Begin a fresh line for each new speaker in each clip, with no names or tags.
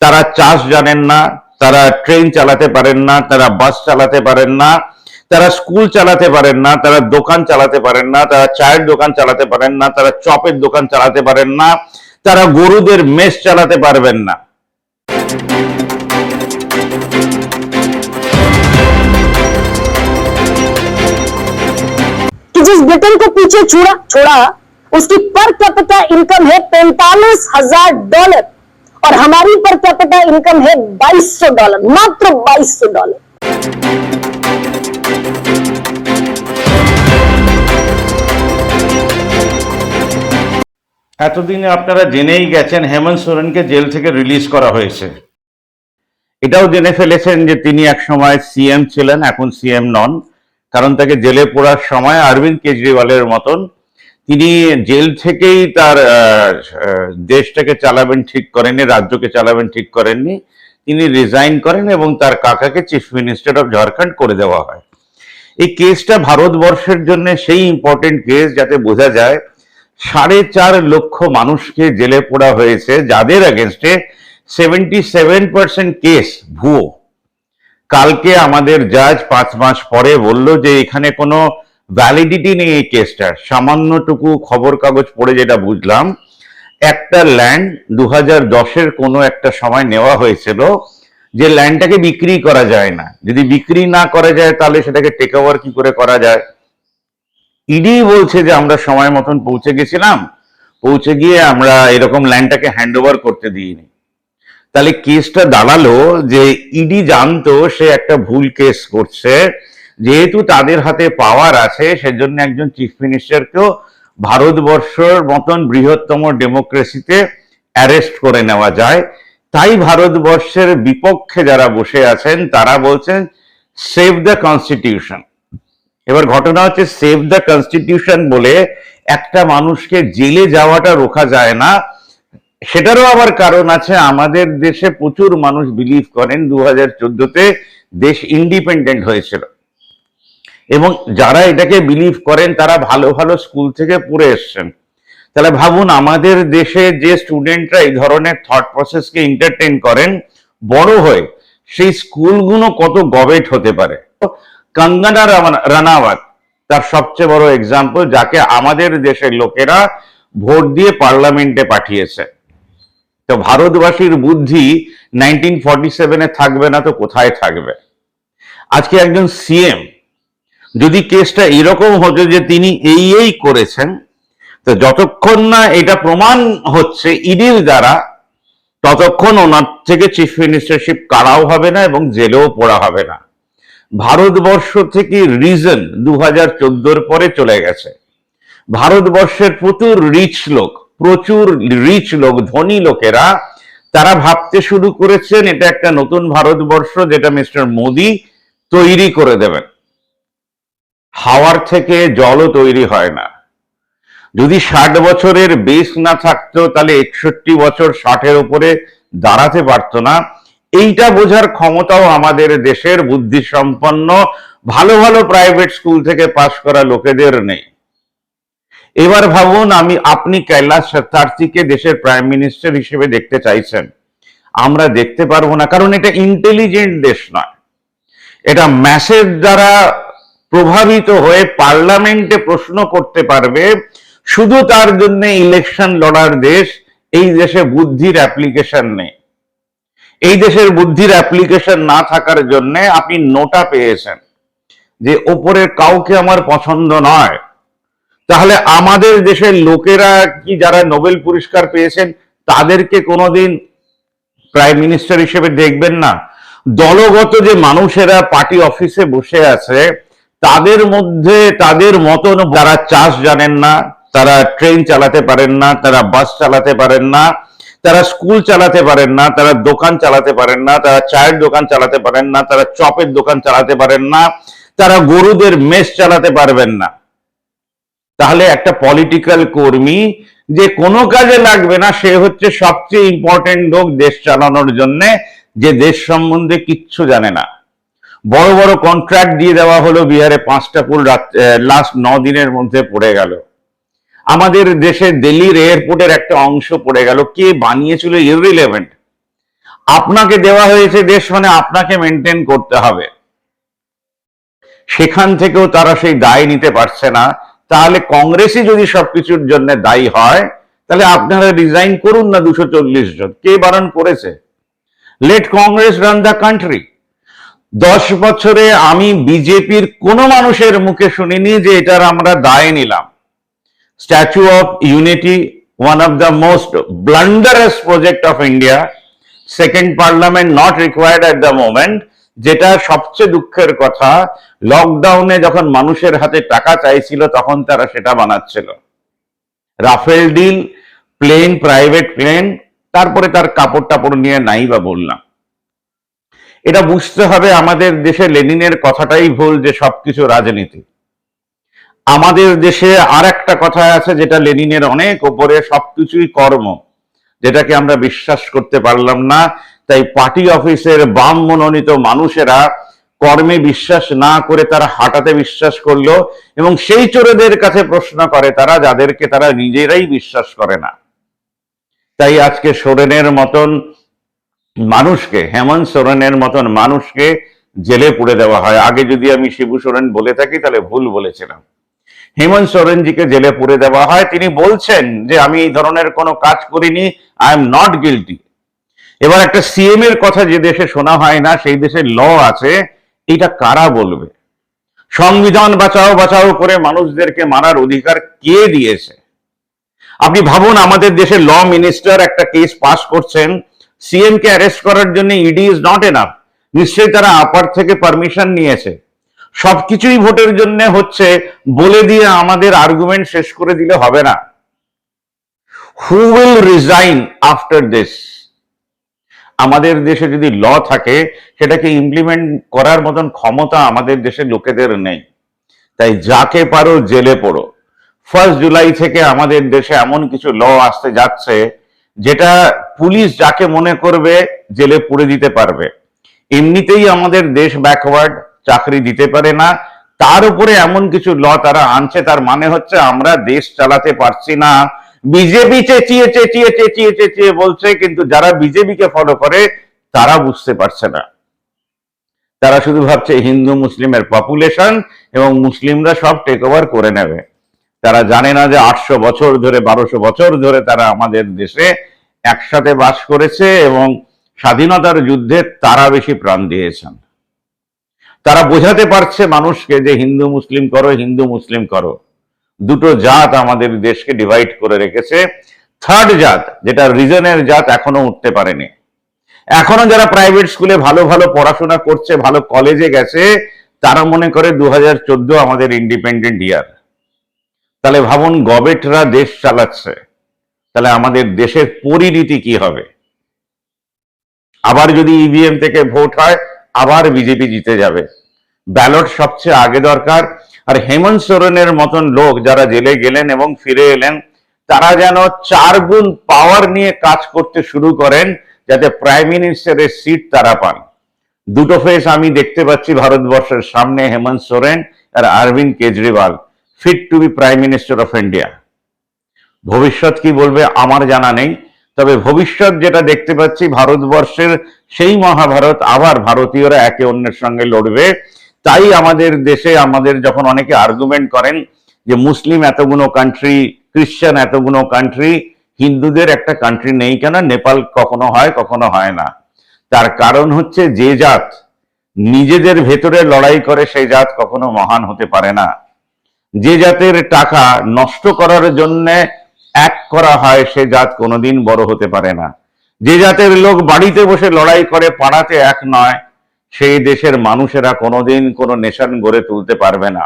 তারা চাষ জানেন না তারা ট্রেন চালাতে পারেন না তারা বাস চালাতে পারেন না তারা স্কুল চালাতে পারেন না তারা দোকান চালাতে পারেন না তারা চায়ের দোকান চালাতে পারেন না তারা চপের দোকান চালাতে পারেন না তারা গরুদের মেষ চালাতে পারবেন না
कि जिस ब्रिटेन को पीछे छोड़ा छोड़ा उसकी पर कैपिटा इनकम है पैंतालीस हजार डॉलर और हमारी पर कैपिटा इनकम है बाईस सौ डॉलर मात्र बाईस सौ डॉलर
এতদিনে আপনারা জেনেই গেছেন হেমন্ত সোরেনকে জেল থেকে রিলিজ করা হয়েছে এটাও জেনে ফেলেছেন যে তিনি এক সময় সিএম ছিলেন এখন সিএম নন কারণ তাকে জেলে পড়ার সময় অরবিন্দ কেজরিওয়ালের মতন তিনি জেল থেকেই তার দেশটাকে চালাবেন ঠিক করেননি, রাজ্যকে চালাবেন ঠিক করেননি। তিনি রিজাইন করেন এবং তার কাকাকে চিফ মিনিস্টার অফ ঝাড়খণ্ড করে দেওয়া হয়। এই কেসটা ভারতবর্ষের জন্য সেই ইম্পর্টেন্ট কেস যাতে বোঝা যায়, সাড়ে চার লক্ষ মানুষকে জেলে পোড়া হয়েছে, যাদের এগেনস্টে সেভেন্টি সেভেন পার্সেন্ট কেস ভুয়ো। কালকে আমাদের জাজ পাঁচ মাস পরে বলল যে এখানে কোনো ভ্যালিডিটি নেই এই কেসটার সামান্যটুকু খবর কাগজ পড়ে যেটা বুঝলাম, একটা ল্যান্ড দু হাজার দশের কোনো একটা সময় নেওয়া হয়েছিল যে ল্যান্ডটাকে বিক্রি করা যায় না। যদি বিক্রি না করা যায় তাহলে সেটাকে টেক ওভার কি করে করা যায়? ইডি বলছে যে আমরা সময় মতন পৌঁছে গেছিলাম, পৌঁছে গিয়ে আমরা এরকম ল্যান্ডটাকে হ্যান্ড ওভার করতে দিইনি। তাহলে কেসটা দাঁড়াল যে ইডি জানতো সে একটা ভুল কেস করছে যেহেতু তাদের হাতে পাওয়ার আছে, সেজন্য একজন চিফ মিনিস্টারকেও ভারতবর্ষর মতন বৃহত্তম ডেমোক্রেসিতে অ্যারেস্ট করে নেওয়া যায়। তাই ভারতবর্ষের বিপক্ষে যারা বসে আছেন, তারা বলছেন সেভ দ্য কনস্টিটিউশন এবার ঘটনা হচ্ছে সেভ দ্য কনস্টিটিউশন বলে একটা মানুষকে জেলে যাওয়াটা রোখা যায় না। সেটারও আবার কারণ আছে, আমাদের দেশে প্রচুর মানুষ বিলিভ করেন, দু হাজার চোদ্দতে দেশ ইন্ডিপেন্ডেন্ট হয়েছিল। এবং যারা এটাকে বিলিভ করেন, তারা ভালো ভালো স্কুল থেকে পড়ে এসছেন। তাহলে ভাবুন, আমাদের দেশে যে স্টুডেন্টরা এই ধরনের থট প্রসেসকে এন্টারটেন করেন, বড় হয়ে সেই স্কুলগুলো কত গবেট হতে পারে। কঙ্গনা রানাওয়াত, তার সবচেয়ে বড় এক্সাম্পল যাকে আমাদের দেশের লোকেরা ভোট দিয়ে পার্লামেন্টে পাঠিয়েছে। তো ভারতবাসীর বুদ্ধি নাইনটিন ফর্টি সেভেনে থাকবে না, তো কোথায় থাকবে? আজকে একজন সিএম যদি কেসটা এরকম হতো যে তিনি এই এই করেছেন, তো যতক্ষণ না এটা প্রমাণ হচ্ছে ইডির দ্বারা, ততক্ষণ ওনার থেকে চিফ মিনিস্টারশিপ কারাও হবে না এবং জেলেও পড়া হবে না। ভারতবর্ষ থেকে রিজন দু হাজার পরে চলে গেছে। ভারতবর্ষের প্রচুর রিচ লোক, প্রচুর রিচ লোক, ধনী লোকেরা, তারা ভাবতে শুরু করেছেন এটা একটা নতুন ভারতবর্ষ যেটা মিস্টার মোদি তৈরি করে দেবেন। হাওয়ার থেকে জলও তৈরি হয় না। যদি ষাট বছরের বেশ না থাকতো, তাহলে একষট্টি বছর ষাটের উপরে দাঁড়াতে পারতো না। এইটা বোঝার ক্ষমতাও আমাদের দেশের বুদ্ধিসম্পন্ন, ভালো ভালো প্রাইভেট স্কুল থেকে পাশ করা লোকেদের নেই। এবার ভাবুন, আমি, আপনি কৈলাস সত্যার্থীকে দেশের প্রাইম মিনিস্টার হিসেবে দেখতে চাইছেন। আমরা দেখতে পারব না, কারণ এটা ইন্টেলিজেন্ট দেশ নয়। এটা ম্যাসের দ্বারা প্রভাবিত হয়ে পার্লামেন্টে প্রশ্ন করতে পারবে, শুধু তার জন্য ইলেকশন লড়ার দেশ, এই দেশে বুদ্ধির অ্যাপ্লিকেশন নেই। এই দেশের বুদ্ধির অ্যাপ্লিকেশন না থাকার জন্য আপনি নোটা পেয়েছেন যে ওপরের কাউকে আমার পছন্দ নয়। তাহলে আমাদের দেশের লোকেরা কি যারা নোবেল পুরস্কার পেয়েছেন, তাদেরকে কোনোদিন প্রাইম মিনিস্টার হিসেবে দেখবেন না? দলগত যে মানুষেরা পার্টি অফিসে বসে আছে তাদের মধ্যে, তাদের মতন যারা চাষ জানেন না, তারা ট্রেন চালাতে পারেন না, তারা বাস চালাতে পারেন না, তারা স্কুল চালাতে পারেন না, তারা দোকান চালাতে পারেন না, তারা চায়ের দোকান চালাতে পারেন না, তারা চপের দোকান চালাতে পারেন না, তারা গরুদের মেষ চালাতে পারবেন না। তাহলে একটা পলিটিক্যাল কর্মী যে কোনো কাজে লাগবে না, সে হচ্ছে সবচেয়ে ইম্পর্টেন্ট লোক দেশ চালানোর জন্যে, যে দেশ সম্বন্ধে কিচ্ছু জানে না। বড় বড় কন্ট্রাক্ট দিয়ে দেওয়া হলো বিহারে পাঁচটা পুল লাস্ট ন দিনের মধ্যে পড়ে গেল। আমাদের দেশে দিল্লির এয়ারপোর্টের একটা অংশ পড়ে গেল। কে বানিয়েছিল ইররিলেভেন্ট আপনাকে দেওয়া হয়েছে দেশ মানে আপনাকে মেনটেন করতে হবে। সেখান থেকেও তারা সেই দায় নিতে পারছে না। তাহলে কংগ্রেসই যদি সবকিছুর জন্য দায়ী হয়, তাহলে আপনারা রিজাইন করুন না দুশো জন। কে বারণ করেছে? Let Congress run the country দশ বছরে আমি বিজেপির কোনো মানুষের মুখে শুনিনি যে এটার আমরা দায় নিলাম। Statue of unity one of the most blunderous project of India second parliament not required at the moment যেটা সবচেয়ে দুঃখের কথা লকডাউনে যখন মানুষের হাতে টাকা চাইছিল, তখন তারা সেটা বানাচ্ছিল। Rafale deal plane private plane তারপরে তার কাপড় টাপড় নিয়ে নাই বা বললাম। এটা বুঝতে হবে আমাদের দেশে লেনিনের কথাটাই ভুল যে সবকিছু রাজনীতি। আমাদের দেশে আর একটা কথা আছে যেটা লেনিনের অনেক ওপরে সবকিছুই কর্ম, যেটাকে আমরা বিশ্বাস করতে পারলাম না। তাই পার্টি অফিসের বাম মনোনীত মানুষেরা কর্মে বিশ্বাস না করে তারা হাঁটাতে বিশ্বাস করল এবং সেই চোরেদের কাছে প্রশ্ন করে তারা, যাদেরকে তারা নিজেরাই বিশ্বাস করে না। তাই আজকে সোরেনের মতন মানুষকে, হেমন্ত সোরেনের মতন মানুষকে জেলে পুড়ে দেওয়া হয়। আগে যদি আমি শিবু সোরেন বলে থাকি, তাহলে ভুল বলেছিলাম। হেমন্ত সোরেনজিকে জেলে পুড়ে দেওয়া হয়। তিনি বলছেন যে, আমি এই ধরনের কোনো কাজ করিনি আই এম নট গিলটি এবার একটা সিএম এর কথা যে দেশে শোনা হয় না, সেই দেশে ল আছে। এটা কারা বলবে? সংবিধান বাঁচাও বাঁচাও করে মানুষদেরকে মারার অধিকার কে দিয়েছে? আপনি ভাবুন, আমাদের দেশে ল মিনিস্টার একটা কেস পাস করছেন সিএম কে অ্যারেস্ট করার জন্য ইডি ইজ নট এনাফ নিশ্চয়ই তারা আপার থেকে পারমিশন নিয়েছে। সবকিছুই ভোটের জন্য হচ্ছে, বলে দিয়ে আমাদের আর্গুমেন্ট শেষ করে দিলে হবে না। Who will resign after this আমাদের দেশে যদি ল থাকে, সেটাকে ইমপ্লিমেন্ট করার মতন ক্ষমতা আমাদের দেশের লোকেদের নেই। তাই যাকে পারো জেলে পড়ো। ফার্স্ট জুলাই থেকে আমাদের দেশে এমন কিছু ল আসতে যাচ্ছে, যেটা পুলিশ যাকে মনে করবে জেলে পুড়ে দিতে পারবে। এমনিতেই আমাদের দেশ ব্যাকওয়ার্ড চাকরি দিতে পারে না। তার উপরে এমন কিছু ল তারা আনছে, তার মানে হচ্ছে আমরা দেশ চালাতে পারছি না। বিজেপি চেঁচিয়ে চেঁচিয়ে চেঁচিয়ে চেঁচিয়ে বলছে, কিন্তু যারা বিজেপিকে ফলো করে, তারা বুঝতে পারছে না। তারা শুধু ভাবছে হিন্দু, মুসলিমের পপুলেশন এবং মুসলিমরা সব টেক ওভার করে নেবে। তারা জানে না যে আটশো বছর ধরে, বারোশো বছর ধরে তারা আমাদের দেশে একসাথে বাস করেছে এবং স্বাধীনতার যুদ্ধে তারা বেশি প্রাণ দিয়েছেন। তারা বোঝাতে পারছে মানুষকে যে হিন্দু মুসলিম করো, হিন্দু মুসলিম করো। দুটো জাত আমাদের দেশকে ডিভাইড করে রেখেছে। থার্ড জাত, যেটা রিজনের জাত এখনও উঠতে পারেনি। এখনও যারা প্রাইভেট স্কুলে ভালো ভালো পড়াশোনা করছে, ভালো কলেজে গেছে, তারা মনে করে দু হাজার চোদ্দ আমাদের ইন্ডিপেন্ডেন্ট ইয়ার তাহলে ভাবুন, গবেটরা দেশ চালাচ্ছে। তাহলে আমাদের দেশের পরিণতি কি হবে? আবার যদি ইভিএম থেকে ভোট হয়, আবার বিজেপি জিতে যাবে। ব্যালট সবচেয়ে আগে দরকার। আর হেমন্ত সোরেনের মতন লোক যারা জেলে গেলেন এবং ফিরে এলেন, তারা যেন চার গুণ পাওয়ার নিয়ে কাজ করতে শুরু করেন, যাতে প্রাইম মিনিস্টারের সিট তারা পান। দুটো ফেস আমি দেখতে পাচ্ছি ভারতবর্ষের সামনে হেমন্ত সোরেন আর Arvind Kejriwal fit to be prime minister of India ভবিষ্যৎ কি বলবে আমার জানা নেই। তবে ভবিষ্যৎ যেটা দেখতে পাচ্ছি, ভারতবর্ষের সেই মহাভারত, আবার ভারতীয়রা একে অন্যের সঙ্গে লড়বে। তাই আমাদের দেশে আমাদের যখন অনেকে আর্গুমেন্ট করেন যে মুসলিম এতগুলো কান্ট্রি খ্রিস্টান এতগুলো কান্ট্রি হিন্দুদের একটা কান্ট্রি নেই কেন? নেপাল কখনো হয় কখনো হয় না। তার কারণ হচ্ছে যে জাত, নিজেদের ভেতরে লড়াই করে সেই জাত কখনো মহান হতে পারে না। যে জাতের টাকা নষ্ট করার জন্য এক করা হয়, সে জাত কোনোদিন বড় হতে পারে না। যে জাতের লোক বাড়িতে বসে লড়াই করে, পাড়াতে এক নয়, সেই দেশের মানুষেরা কোনোদিন কোনো নেশন গড়ে তুলতে পারবে না।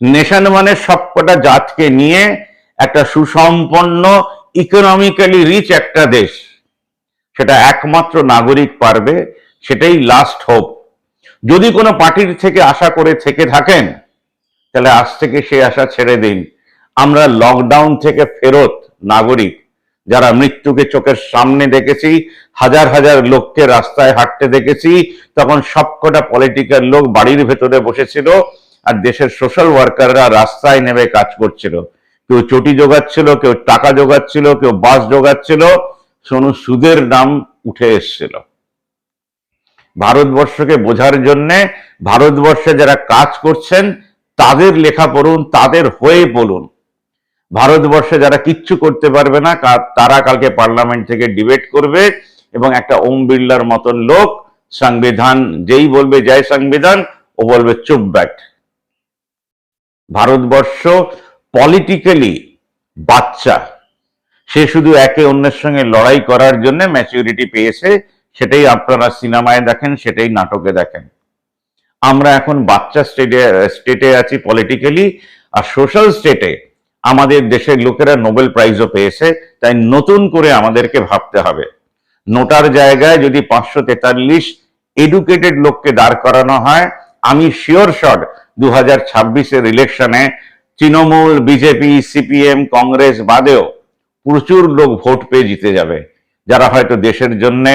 নেশন মানে সবকটা জাতকে নিয়ে একটা সুসম্পন্ন ইকোনমিক্যালি রিচ একটা দেশ। সেটা একমাত্র নাগরিক পারবে, সেটাই লাস্ট হোপ যদি কোনো পার্টির থেকে আশা করে থেকে থাকেন, তাহলে আজ থেকে সেই আশা ছেড়ে দিন। আমরা লকডাউন থেকে ফেরত নাগরিক যারা মৃত্যুকে চোখের সামনে দেখেছি, হাজার হাজার লোককে রাস্তায় হাঁটতে দেখেছি, তখন সবকটা পলিটিক্যাল লোক বাড়ির ভেতরে বসেছিল আর দেশের সোশ্যাল ওয়ার্কাররা রাস্তায় নেমে কাজ করছিল। কেউ চটি জোগাচ্ছিল, কেউ টাকা জোগাচ্ছিল, কেউ বাস জোগাচ্ছিল শোনো সুদের নাম উঠে এসেছিল। ভারতবর্ষকে বোঝার জন্যে ভারতবর্ষে যারা কাজ করছেন, তাদের লেখা পড়ুন, তাদের হয়ে বলুন। ভারতবর্ষে যারা কিচ্ছু করতে পারবে না তারা কালকে পার্লামেন্ট থেকে ডিবেট করবে এবং একটা ওম বিড়লার মতন লোক, সংবিধান, যেই বলবে জয় সংবিধান, ও বলবে চুপ ব্যাট। ভারতবর্ষ পলিটিক্যালি বাচ্চা সে শুধু একে অন্যের সঙ্গে লড়াই করার জন্য ম্যাচিউরিটি পেয়েছে, সেটাই আপনারা সিনেমায় দেখেন, সেটাই নাটকে দেখেন। আমরা এখন বাচ্চা স্টেটে স্টেটে আছি পলিটিক্যালি আর সোশ্যাল স্টেটে আমাদের দেশের লোকেরা নোবেল প্রাইজও পেয়েছে, তাই নতুন করে আমাদেরকে ভাবতে হবে। নোটার জায়গায় যদি পাঁচশো তেতাল্লিশ এডুকেটেড লোককে দাঁড় করানো হয়, আমি শিওর শট দু হাজার ছাব্বিশের ইলেকশনে তৃণমূল বিজেপি সিপিএম কংগ্রেস বাদেও প্রচুর লোক ভোট পেয়ে জিতে যাবে। যারা হয়তো দেশের জন্য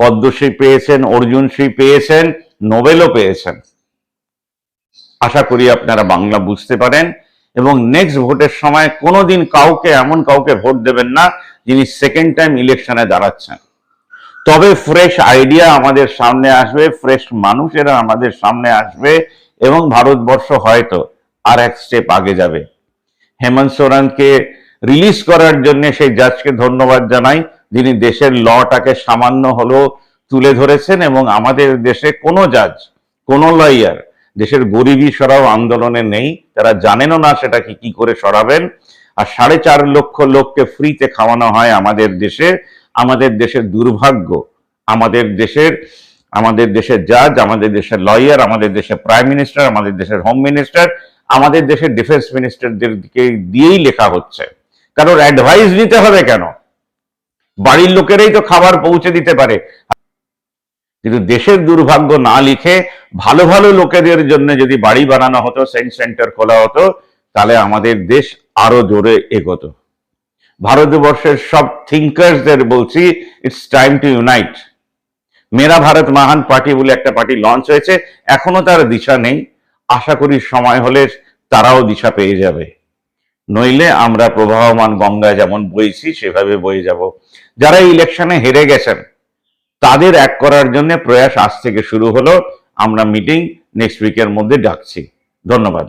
পদ্মশ্রী পেয়েছেন, অর্জুনশ্রী পেয়েছেন, নোবেলও পেয়েছেন। আশা করি আপনারা বাংলা বুঝতে পারেন। এবং নেক্সট ভোটের সময় কোনোদিন কাউকে, এমন কাউকে ভোট দেবেন না, যিনি সেকেন্ড টাইম ইলেকশনে দাঁড়াচ্ছেন। তবে ফ্রেশ আইডিয়া আমাদের সামনে আসবে ফ্রেশ মানুষেরা আমাদের সামনে আসবে এবং ভারতবর্ষ হয়তো আর এক স্টেপ আগে যাবে। হেমন্ত সোরেনকে রিলিজ করার জন্য সেই জাজকে ধন্যবাদ জানাই, যিনি দেশের লটাকে সামান্য হলেও তুলে ধরেছেন এবং আমাদের দেশে কোনো জাজ কোনো লয়ার দেশের গরিবী সরাও আন্দোলনে নেই তারা জানেনও না সেটাকে কি করে সরাবেন। আর সাড়ে চার লক্ষ লোককে ফ্রিতে খাওয়ানো হয় আমাদের দেশে। আমাদের দেশের দুর্ভাগ্য, আমাদের দেশের আমাদের দেশের জাজ আমাদের দেশের লয়ার আমাদের দেশের প্রাইম মিনিস্টার আমাদের দেশের হোম মিনিস্টার আমাদের দেশের ডিফেন্স মিনিস্টারদেরকে দিয়েই লেখা হচ্ছে। কারোর অ্যাডভাইস নিতে হবে কেন? বাড়ির লোকেরাই তো খাবার পৌঁছে দিতে পারে। কিন্তু দেশের দুর্ভাগ্য না লিখে ভালো ভালো লোকেদের জন্য যদি বাড়ি বানানো হতো, সেন্ট সেন্টার খোলা হতো, তাহলে আমাদের দেশ আরও জোরে এগোতো। ভারতবর্ষের সব থিঙ্কার্সদের বলছি it's time to unite Mera Bharat Mahan Party বলে একটা পার্টি লঞ্চ হয়েছে, এখনও তার দিশা নেই। আশা করি সময় হলে তারাও দিশা পেয়ে যাবে। নইলে আমরা প্রবাহমান গঙ্গায় যেমন বইছি, সেভাবে বয়ে যাব। যারা ইলেকশনে হেরে গেছেন তাদের এক করার জন্য প্রয়াস আজ থেকে শুরু হলো। আমরা মিটিং নেক্সট উইকের মধ্যে ডাকছি। ধন্যবাদ।